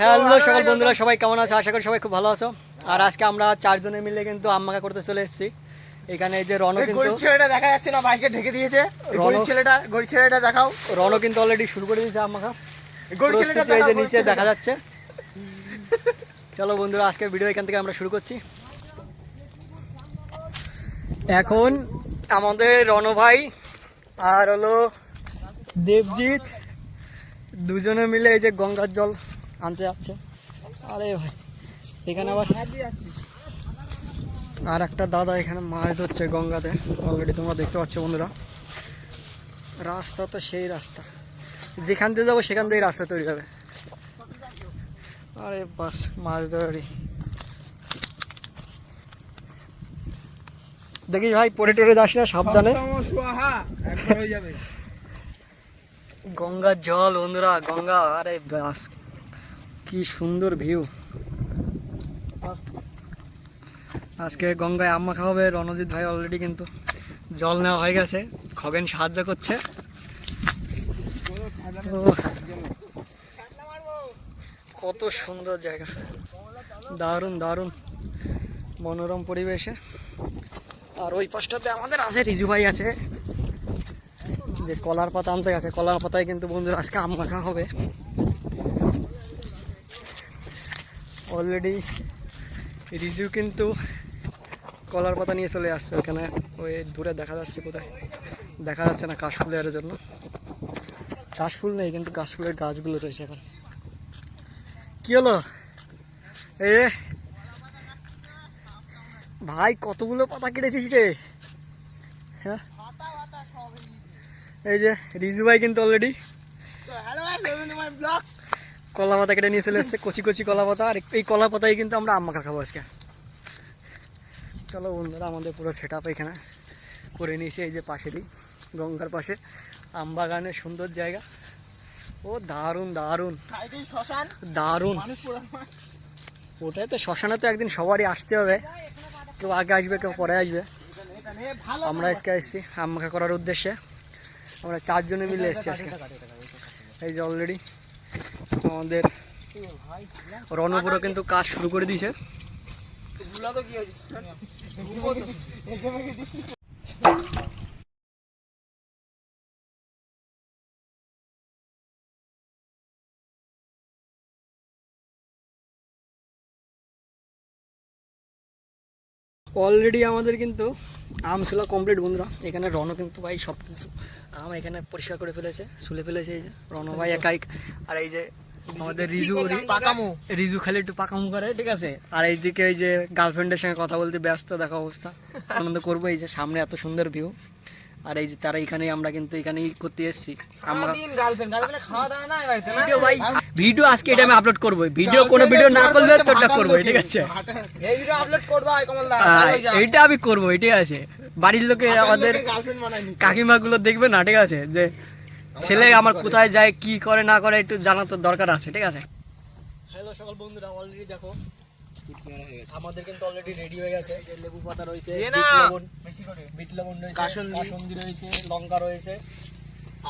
Hello সকল বন্ধুরা সবাই কেমন আছে? আশা করি সবাই খুব ভালো আছো। আর আজকে আমরা চারজনে মিলে কিন্তু আম্মাকা করতে চলে এসেছি। এখানে এই যে রণ কিন্তু ছেলেটা দেখা যাচ্ছে না বাইকে ঢেকে দিয়েছে। গরিব ছেলেটা গরিব ছেলেটা দেখাও। রণ কিন্তু অলরেডি শুরু করে দিয়েছে আম্মাকা। এই গরিব ছেলেটা এই যে নিচে দেখা যাচ্ছে। চলো বন্ধুরা আজকে ভিডিও এখান থেকে আমরা শুরু করছি। এখন আমাদের রণ ভাই আর হলো দেবজিৎ দুজনে মিলে এই যে গঙ্গার জল আনতে যাচ্ছে। আরে ভাই এখানে আবার আর একটা দাদা এখানে মাছ ধরছে গঙ্গাতে। অলরেডি তোমরা দেখতে পাচ্ছ বন্ধুরা। রাস্তা তো সেই রাস্তা। যেখান দিয়ে যাব সেখান থেকেই রাস্তা তৈরি হবে। আরে বাস মাছ ধরারই। দেখিস ভাই পড়ে টরে যাস না সাবধানে। গঙ্গার জল বন্ধুরা গঙ্গা আরে বাস। কি সুন্দর ভিউ। আজকে গঙ্গায় আম্মা খাওয়াবে, রণজিৎ ভাই অলরেডি কিন্তু জল নেওয়া হয়ে গেছে, খগেন সাহায্য করছে। কত সুন্দর জায়গা। দারুণ দারুণ মনোরম পরিবেশে। আর ওই পাশটাতে আমাদের আছে, রিজু ভাই আছে, যে কলার পাতা আনতে গেছে। কলার পাতায় কিন্তু বন্ধুরা আজকে আম মাখা হবে অলরেডি রিজু কিন্তু কলার পাতা নিয়ে চলে আসছে ওখানে ওই দূরে দেখা যাচ্ছে কোথায় দেখা যাচ্ছে না কাশফুলের জন্য কাশফুল নেই কিন্তু কাশফুলের গাছগুলো রয়েছে এখন কি হলো এ ভাই কতগুলো পাতা কেটেছিস রে হ্যাঁ এই যে রিজু ভাই কিন্তু অলরেডি কলা পাতা কেটে নিয়ে চলে এসছে কচি কচি কলা পাতা। আর এই কলা পাতায় কিন্তু আমরা আম মাখা খাব আজকে। চলো বন্ধুরা আমাদের পুরো সেট আপ এখানে করে নিয়েছি এই যে পাশেরই গঙ্গার পাশে। আম বাগানের সুন্দর জায়গা। ও দারুণ দারুণ। দারুণ। ওটাই তো শ্মশানে তো একদিন সবারই আসতে হবে। কেউ আগে আসবে কেউ পরে আসবে। আমরা আজকে এসেছি আম মাখা করার উদ্দেশ্যে। আমরা চারজনে মিলে এসেছি আজকে। এই যে অলরেডি আমাদের রণপুরও কিন্তু কাজ শুরু করে দিয়েছে। অলরেডি আমাদের কিন্তু আম ছিল কমপ্লিট বন্ধুরা। এখানে রণ কিন্তু ভাই সব কিছু আম এখানে পরিষ্কার করে ফেলেছে, শুলে ফেলেছে এই যে। রণ ভাই একাই। আর এই যে আমাদের রিজু পাকামো। রিজু খালি একটু পাকামু করে ঠিক আছে? আর এইদিকে এই যে গার্লফ্রেন্ডের সঙ্গে কথা বলতে ব্যস্ত দেখা অবস্থা। আনন্দ করব এই যে সামনে এত সুন্দর ভিউ আর এই যে তারা এখানেই আমরা কিন্তু এখানেই করতে এসেছি। আমরা ভিডিও ভাই ভিডিও আজকে এটা আমি আপলোড করব। ভিডিও কোনো ভিডিও না করলে করব ঠিক আছে? এই ভিডিও আপলোড করবা কমল দা এইটা আমি করব ঠিক আছে? বাড়ির লোকে আমাদের গার্লফ্রেন্ড বানাই নি কাকিমা গুলো দেখবে না ঠিক আছে? যে ছেলে আমার কোথায় যায় কি করে না করে একটু জানা তো দরকার আছে ঠিক আছে? হ্যালো সকল বন্ধুরা অলরেডি দেখো আমাদের কিন্তু অলরেডি রেডি হয়ে গেছে। লেবু পাতা রয়েছে বিট লবণ বেশি করে বিট লবণ রয়েছে রয়েছে লঙ্কা রয়েছে।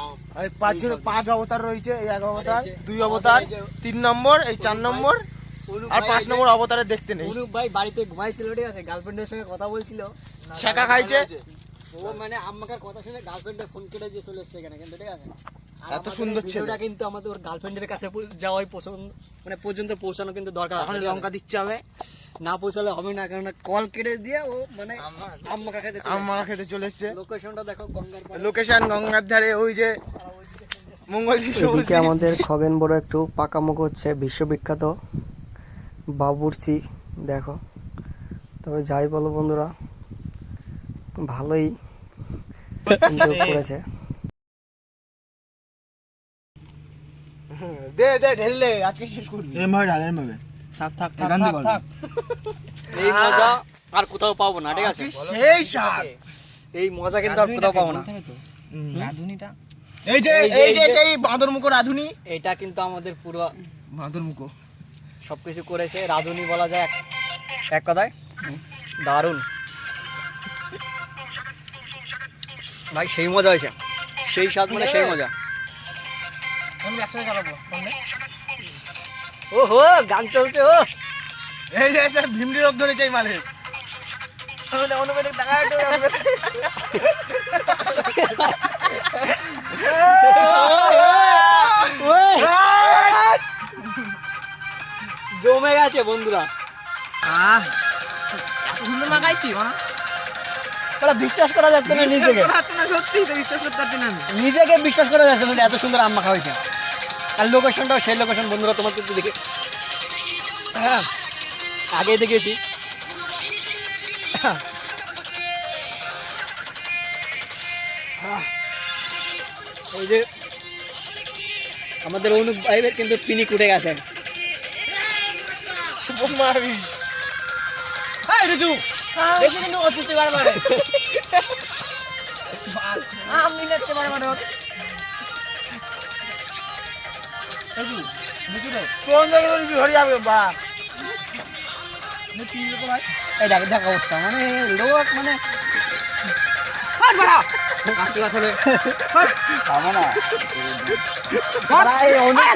আম। এই পাঁচজন পাঁচ অবতার রয়েছে এই এক অবতার দুই অবতার তিন নম্বর এই চার নম্বর আর পাঁচ নম্বর অবতারে দেখতে নেই। অনুপ ভাই বাড়িতে ঘুমাইছিল ঠিক আছে? গার্লফ্রেন্ডের সঙ্গে কথা বলছিল। ছেঁকা খাইছে। ও মানে আম্মাকার কথা শুনে গার্লফ্রেন্ডের ফোন কেটে দিয়ে চলে এসেছে এখানে কিন্তু ঠিক আছে? এত আমাদের সুন্দর এই ছেলে। ভিডিওটা কিন্তু আমাদের ওর গার্লফ্রেন্ডের কাছে যাওয়াই পছন্দ মানে পর্যন্ত পৌঁছানো কিন্তু দরকার আছে এখন লঙ্কা দিচ্ছে হবে না পৌঁছালে হবে না কারণ কল কেটে দিয়ে ও মানে আম্মা খেতে আমার খেতে চলে এসছে। লোকেশনটা দেখো গঙ্গার পাড়ে। লোকেশন গঙ্গার ধারে ওই যে মঙ্গল এদিকে আমাদের খগেন বড় একটু পাকামুখ হচ্ছে বিশ্ববিখ্যাত বাবুর্চি দেখো। তবে যাই বলো বন্ধুরা ভালোই করেছে। দে দে ঢেললে আজকে শেষ করবি। এরমভাবে ঢাল এরমভাবে থাক থাক থাক থাক, থাক থাক। এই মজা আর কোথাও পাবো না ঠিক আছে? সেই স্বাদ এই মজা কিন্তু আর কোথাও পাবো না। রাধুনিটা? এই যে এই যে- সেই বাঁদর মুখো রাধুনি। এটা কিন্তু আমাদের পুরো মাদুর মুখো সবকিছু করেছে রাধুনি বলা যায় এক- এক কথায়। দারুণ। ভাই সেই মজা হয়েছে। সেই স্বাদ মানে সেই মজা। ও হো গান চলছে ও। এই যে স্যার ভিমডি রোগ ধরেছে এই মালে অনুবেদিক টাকা জমে গেছে বন্ধুরা। আহ লাগাইছি ওরা ওরা বিশ্বাস করা যাচ্ছে না নিজেকে। তো নিজেকে বিশ্বাস করা যাচ্ছে না এত সুন্দর আম মাখা হয়েছে আর লোকেশনটাও সেই লোকেশন বন্ধুরা তোমাকে একটু দেখে। হ্যাঁ আগেই দেখেছি এই যে আমাদের অনুপ ভাইয়ের কিন্তু পিনিক উঠে গেছেন মারবি এই রিজু! দেখি কিন্তু অচিতে বার মারে আম নিতে পারে মানে রিজু রিজু রে। কোন জায়গায় রিজু হরি যাবে বা? এই দেখ দেখ অবস্থা মানে লোক মানে কাটলা ছেলে পাবো না। এই অনুপ